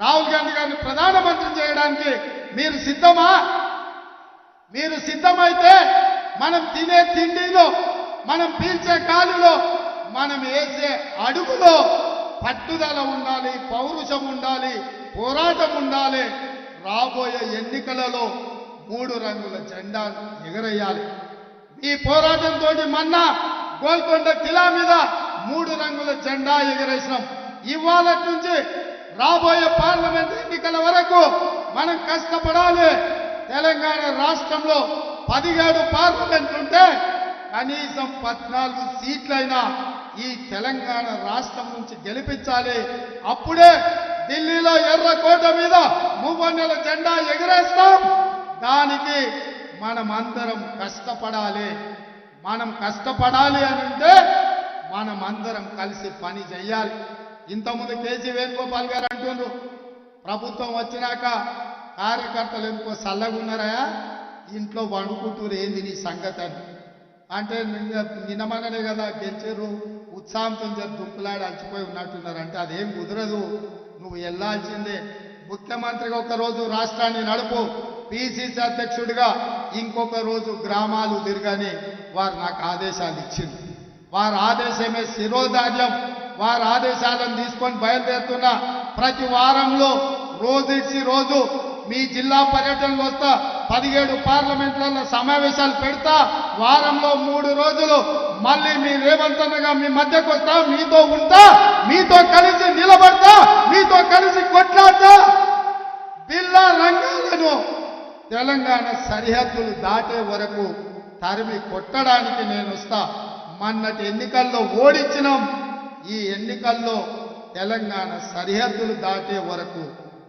రాహుల్ గాంధీ గారిని ప్రధానమంత్రి చేయడానికి మీరు సిద్ధమా? మీరు సిద్ధమైతే మనం తినే తిండిలో మనం పీల్చే కాలులో మనం వేసే అడుగులో పట్టుదల ఉండాలి పౌరుషం ఉండాలి పోరాటం ఉండాలి. రాబోయే ఎన్నికలలో మూడు రంగుల జెండా ఎగరేయాలి. ఈ పోరాటంతో మొన్న గోల్కొండ కిలా మీద మూడు రంగుల జెండా ఎగరేసినాం. ఇవాళ నుంచి రాబోయే పార్లమెంట్ ఎన్నికల వరకు మనం కష్టపడాలి. తెలంగాణ రాష్ట్రంలో పదిహేడు పార్లమెంట్ ఉంటే కనీసం పద్నాలుగు సీట్లైనా ఈ తెలంగాణ రాష్ట్రం నుంచి గెలిపించాలి. అప్పుడే ఢిల్లీలో ఎర్రకోట మీద మూవన్నెల జెండా ఎగరేస్తాం. దానికి మనం అందరం కష్టపడాలి. మనం కష్టపడాలి అని అంటే మనం అందరం కలిసి పని చేయాలి ఇంతకుముందు కేజీ వేణుగోపాల్ గారు అంటుండ్రు ప్రభుత్వం వచ్చినాక కార్యకర్తలు ఎందుకో చల్లగున్నారా ఇంట్లో వండుకుంటూరు ఏంది నీ సంగతి అని. అంటే నిన్న- కదా గెలిచారు ఉత్సాహంతో జర దుంపులాడి అలసిపోయి ఉన్నట్టున్నారు. అంటే అదేం కుదరదు నువ్వు వెళ్ళాల్సిందే ముఖ్యమంత్రిగా ఒకరోజు రాష్ట్రాన్ని నడుపు పిసిసి అధ్యక్షుడిగా ఇంకొక రోజు గ్రామాలు తిరగని వారు నాకు ఆదేశాలు ఇచ్చింది వారి ఆదేశమే శిరోధార్యం. వారి ఆదేశాలను తీసుకొని బయలుదేరుతున్న ప్రతి వారంలో రోజు ఇచ్చి రోజు మీ జిల్లా పర్యటనకు వస్తా పదిహేడు పార్లమెంట్లలో సమావేశాలు పెడతా వారంలో మూడు రోజులు మళ్ళీ మీ రేవంతనగా మీ మధ్యకు వస్తా మీతో ఉంటా మీతో కలిసి నిలబడతా మీతో కలిసి కొట్లాడతా. బిల్లా రంగాలను తెలంగాణ సరిహద్దులు దాటే వరకు తరిమి కొట్టడానికి నేను వస్తా. మొన్నటి ఎన్నికల్లో ఓడించినాం ఈ ఎన్నికల్లో తెలంగాణ సరిహద్దులు దాటే వరకు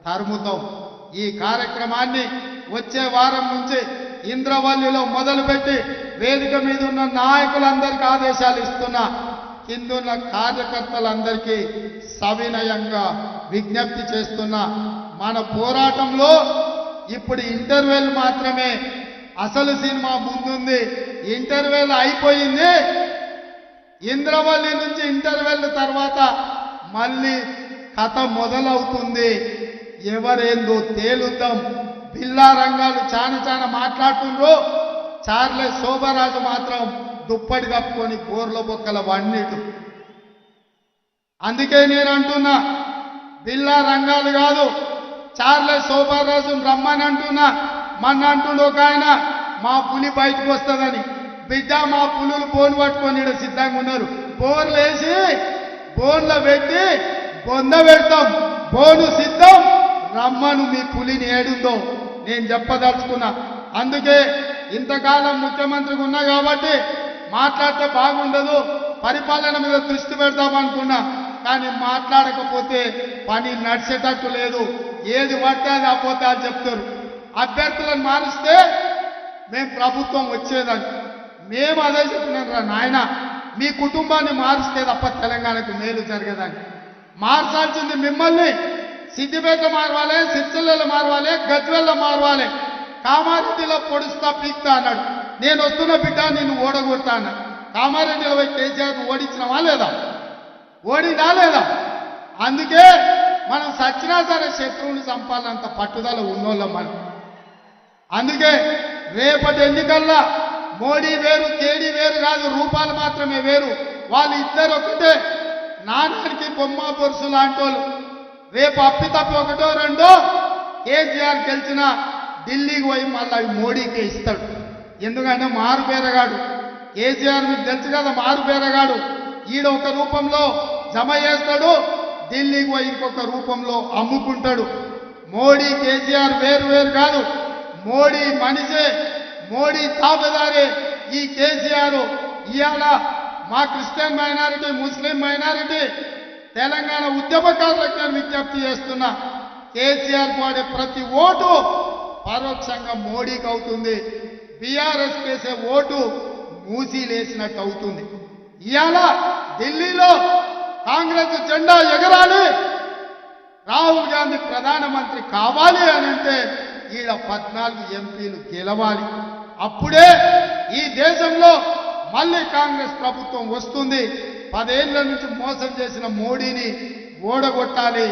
తరుముతాం. ఈ కార్యక్రమాన్ని వచ్చే వారం నుంచి ఇంద్రవల్లిలో మొదలుపెట్టి వేదిక మీద ఉన్న నాయకులందరికీ ఆదేశాలు ఇస్తున్నా. కిందున్న కార్యకర్తలందరికీ సవినయంగా విజ్ఞప్తి చేస్తున్నా. మన పోరాటంలో ఇప్పుడు ఇంటర్వెల్ మాత్రమే. అసలు సినిమా ముందుంది. ఇంటర్వెల్ అయిపోయింది. ఇంద్రవల్లి నుంచి ఇంటర్వెల్ తర్వాత మళ్ళీ కథ మొదలవుతుంది. ఎవరేందో తేలుద్దాం. బిల్లా రంగాలు చాలా చాన మాట్లాడుతుండ్రు. చార్లే శోభరాజు మాత్రం దుప్పటి కప్పుకొని బోర్ల బొక్కల వన్నీటు అందుకే నేను అంటున్నా బిల్లా రంగాలు కాదు చార్లే శోభరాజు రమ్మని అంటున్నా. మన అంటుండు ఒక ఆయన మా పులి బయటకు వస్తుందని. బిడ్డ మా పులులు బోన్ పట్టుకొని ఇక్కడ సిద్ధంగా ఉన్నారు. బోన్లు వేసి బోన్లో పెట్టి బొంద పెడతాం. బోను సిద్ధం. రమ్మను మీ పులిని ఏడుందో నేను చెప్పదలుచుకున్నా. అందుకే ఇంతకాలం ముఖ్యమంత్రికి ఉన్నా కాబట్టి మాట్లాడితే బాగుండదు పరిపాలన మీద దృష్టి పెడదామనుకున్నా కానీ మాట్లాడకపోతే పని నడిచేటట్టు లేదు. ఏది పడితే అది అపోతే అని చెప్తారు. అభ్యర్థులను మారిస్తే మేము ప్రభుత్వం వచ్చేదని మేము అదే చెప్తున్నాం రా నాయన మీ కుటుంబాన్ని మారిస్తే తప్ప తెలంగాణకు మేలు జరగదని మార్చాల్సింది మిమ్మల్ని. సిద్దిపేట మారవాలి సిరిసిల్లలో మారవాలి గజ్వెల్లో మారవాలి. కామారెడ్డిలో పొడుస్తా పీక్తా అన్నాడు. నేను వస్తున్న బిడ్డ నిన్ను ఓడగొడతా అన్నా కామారెడ్డిలో పోయి కేసీఆర్ ఓడించినవా లేదా? ఓడినా లేదా? అందుకే మనం సచ్చినా సరే శత్రువుని చంపాలంత పట్టుదల ఉన్నోళ్ళం మనం. అందుకే రేపటి ఎన్నికల్లో మోడీ వేరు కేడీ వేరు కాదు రూపాలు మాత్రమే వేరు. వాళ్ళు ఇద్దరు ఒకటే. నాన్నకి బొమ్మ బొరుసు లాంటి రేపు అప్పితప్పి ఒకటో రెండో? కేసీఆర్ గెలిచిన ఢిల్లీకి పోయి మళ్ళీ అవి మోడీకే ఇస్తాడు. ఎందుకంటే మారు పేరగాడు. కేసీఆర్ మీకు తెలుసు కదా మారు పేరగాడు. ఈడ ఒక రూపంలో జమ చేస్తాడు ఢిల్లీకి పోయి ఇంకొక రూపంలో అమ్ముకుంటాడు. మోడీ కేసీఆర్ వేరు వేరు కాదు. మోడీ మనిషే. మోడీ తాపదారే ఈ కేసీఆర్ ఇవాళ మా Christian minority Muslim minority Telangana ఉద్యమకారులకు నేను విజ్ఞప్తి చేస్తున్నా కేసీఆర్ వాడే ప్రతి ఓటు పరోక్షంగా మోడీకి అవుతుంది. బీఆర్ఎస్ చేసే ఓటు మూసీలేసినట్టు అవుతుంది. ఇవాళ ఢిల్లీలో కాంగ్రెస్ జెండా ఎగరాలి రాహుల్ గాంధీ ప్రధానమంత్రి కావాలి అని అంటే ఈడ పద్నాలుగు ఎంపీలు గెలవాలి. అప్పుడే ఈ దేశంలో మళ్ళీ కాంగ్రెస్ ప్రభుత్వం వస్తుంది. పదేళ్ళ నుంచి మోసం చేసిన మోడీని ఓడగొట్టాలి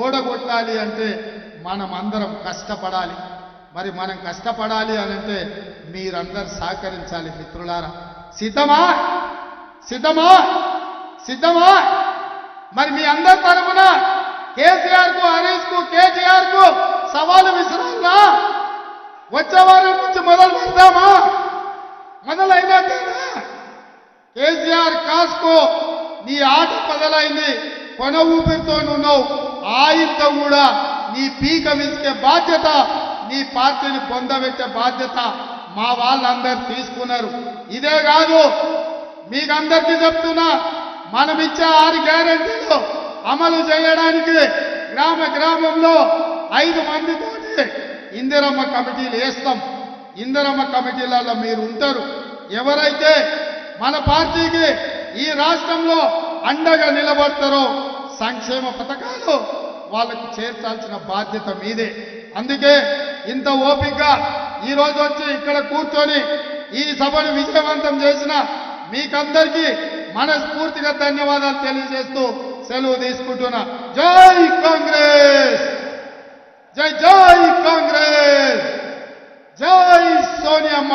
ఓడగొట్టాలి అంటే మనం అందరం కష్టపడాలి. మరి మనం కష్టపడాలి అని అంటే మీరందరూ సహకరించాలి మిత్రులారా. సిద్ధమా? సిద్ధమా? సిద్ధమా? మరి మీ అందరి తరఫున కేసీఆర్కు హరీష్కు కేటీఆర్కు సవాలు విసిరాలా వచ్చే వారం నుంచి మొదలు పెడదామా మొదలైనా తేనా కేసీఆర్ కాస్కో నీ ఆట మొదలైంది కొన ఊపిరితో ఉన్నావు ఆయుధ కూడా నీ పీక విసికే బాధ్యత నీ పార్టీని పొందబెట్టే బాధ్యత మా వాళ్ళందరూ తీసుకున్నారు. ఇదే కాదు మీకందరికీ చెప్తున్నా మనం ఇచ్చే ఆరు గ్యారెంటీలు అమలు చేయడానికి గ్రామ గ్రామంలో ఐదు మంది ఇందిరమ్మ కమిటీలు వేస్తాం. ఇందిరమ్మ కమిటీలలో మీరు ఉంటారు. ఎవరైతే మన పార్టీకి ఈ రాష్ట్రంలో అండగా నిలబడతారో సంక్షేమ పథకాలు వాళ్ళకు చేర్చాల్సిన బాధ్యత మీదే. అందుకే ఇంత ఓపికగా ఈరోజు వచ్చి ఇక్కడ కూర్చొని ఈ సభను విజయవంతం చేసిన మీకందరికీ మనస్ఫూర్తిగా ధన్యవాదాలు తెలియజేస్తూ సెలవు తీసుకుంటున్నా. జై కాంగ్రెస్ జై జై కాంగ్రెస్ జై సోనియమ్మ